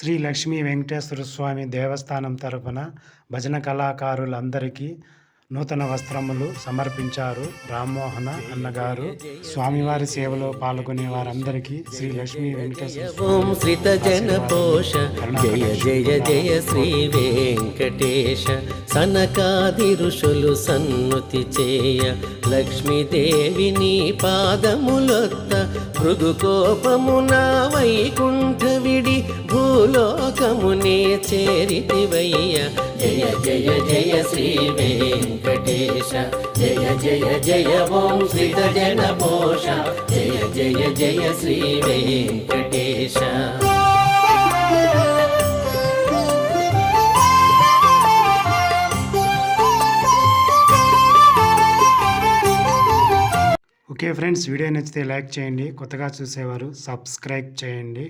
శ్రీ లక్ష్మీ వెంకటేశ్వర స్వామి దేవస్థానం తరపున భజన కళాకారులందరికీ నూతన వస్త్రములు సమర్పించారు రామ్మోహన అన్నగారు. స్వామివారి సేవలో పాల్గొనే వారందరికీ శ్రీ లక్ష్మీ జయ జయ జయ శ్రీ వెంకటేశ. సనకాది ఋషులు సన్నుతి చేయ. లక్ష్మీదేవి నీ పాదములొత్త. భృగుకోపమున వైకుంఠ చేరితివయ్య. జయ జయ జయ శ్రీ వెంకటేశ. జయ జయ జయ ఓం శ్రిత జన పోష జయ జయ జయ Sri Venkatesha. Okay friends video నచ్చితే లైక్ చేయండి కొత్తగా చూసేవారు సబ్స్క్రైబ్ చేయండి.